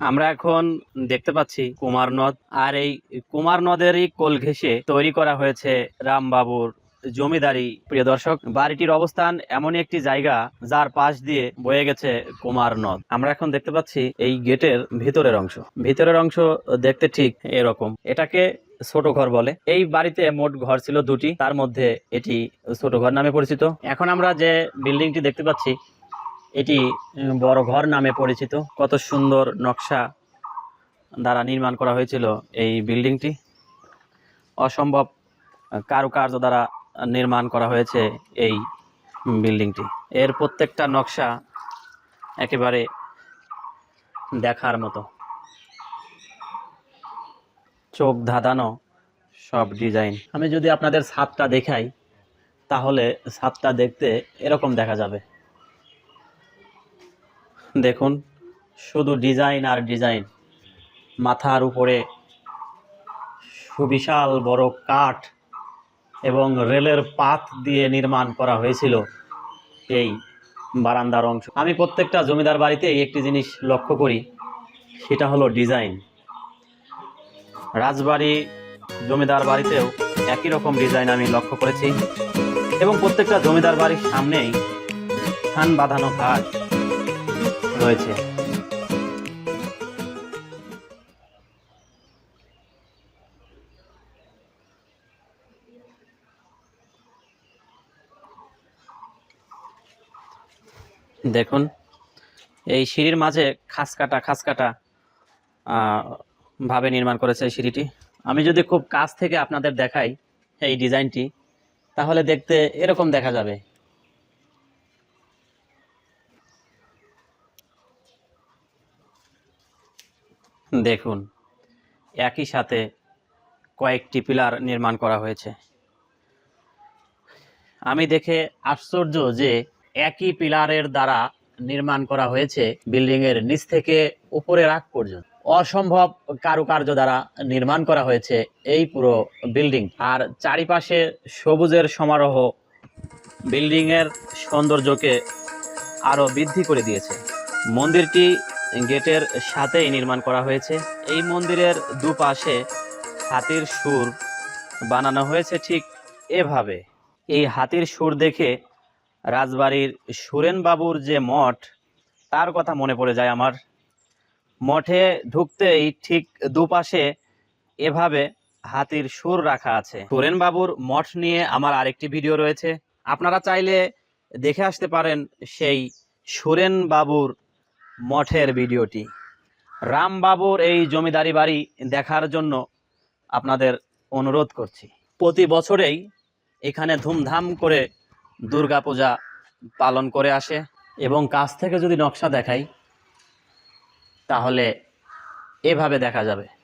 আমরা এখন দেখতে পাচ্ছি কুমার নদ আর এই কুমার নদেরই কোল ঘেঁষে তৈরি করা হয়েছে রামবাবুর জমিদারি। প্রিয় দর্শক, বাড়িটির অবস্থান এমন একটি জায়গা যার পাশ দিয়ে বয়ে গেছে কুমার নদ। আমরা এখন দেখতে পাচ্ছি এই গেটের ভিতরের অংশ। ভিতরের অংশ দেখতে ঠিক এরকম। এটাকে ছোট ঘর বলে। এই বাড়িতে মোট ঘর ছিল দুটি। তার মধ্যে এটি ছোট ঘর নামে পরিচিত। এখন আমরা যে বিল্ডিংটি দেখতে পাচ্ছি এটি বড় ঘর নামে পরিচিত। কত সুন্দর নকশা দ্বারা নির্মাণ করা হয়েছিল এই বিল্ডিংটি। অসম্ভব কারুকার্য দ্বারা নির্মাণ করা হয়েছে এই বিল্ডিংটি। এর প্রত্যেকটা নকশা একেবারে দেখার মতো। চোখ ধাঁধানো সব ডিজাইন। আমি যদি আপনাদের ছাদটা দেখাই, তাহলে ছাদটা দেখতে এরকম দেখা যাবে। দেখুন, শুধু ডিজাইন আর ডিজাইন মাথার উপরে সুবিশাল বড় কাঠ এবং রেলের পাত দিয়ে নির্মাণ করা হয়েছিল এই বারান্দার অংশ। আমি প্রত্যেকটা জমিদার বাড়িতে একটি জিনিস লক্ষ্য করি, সেটা হলো ডিজাইন রাজবাড়ি জমিদার বাড়িতেও একই রকম ডিজাইন আমি লক্ষ্য করেছি এবং প্রত্যেকটা জমিদার বাড়ির সামনেই স্থান বাঁধানো ঘাট রয়েছে দেখুন, এই সিঁড়ির মাঝে খাস কাটা খাস কাটা ভাবে নির্মাণ করেছে এই সিঁড়িটি। আমি যদি খুব কাছ থেকে আপনাদের দেখাই এই ডিজাইনটি, তাহলে দেখতে এরকম দেখা যাবে। দেখুন, একই সাথে কয়েকটি পিলার নির্মাণ করা হয়েছে। আমি দেখে আশ্চর্য যে একই পিলারের দ্বারা নির্মাণ করা হয়েছে বিল্ডিং এর নিচ থেকে উপরে রাখ পর্যন্ত। অসম্ভব কারুকার্য দ্বারা নির্মাণ করা হয়েছে এই পুরো বিল্ডিং। আর চারিপাশে সবুজের সমারোহ বিল্ডিং এর সৌন্দর্যকে আরও বৃদ্ধি করে দিয়েছে। মন্দিরটি গেটের সাথেই নির্মাণ করা হয়েছে। এই মন্দিরের দুপাশে হাতির সুর বানানো হয়েছে ঠিক এভাবে। এই হাতির সুর দেখে রাজবাড়ির সুরেন বাবুর যে মঠ, তার কথা মনে পড়ে যায় আমার। মঠে ঢুকতেই ঠিক দুপাশে এভাবে হাতির সুর রাখা আছে। সুরেন বাবুর মঠ নিয়ে আমার আরেকটি ভিডিও রয়েছে। আপনারা চাইলে দেখে আসতে পারেন সেই সুরেন বাবুর মঠের ভিডিওটি। রামবাবুর এই জমিদারি বাড়ি দেখার জন্য আপনাদের অনুরোধ করছি। প্রতি বছরেই এখানে ধুমধাম করে দুর্গাপূজা পালন করে আসে এবং কাছ থেকে যদি নকশা দেখাই, তাহলে এভাবে দেখা যাবে।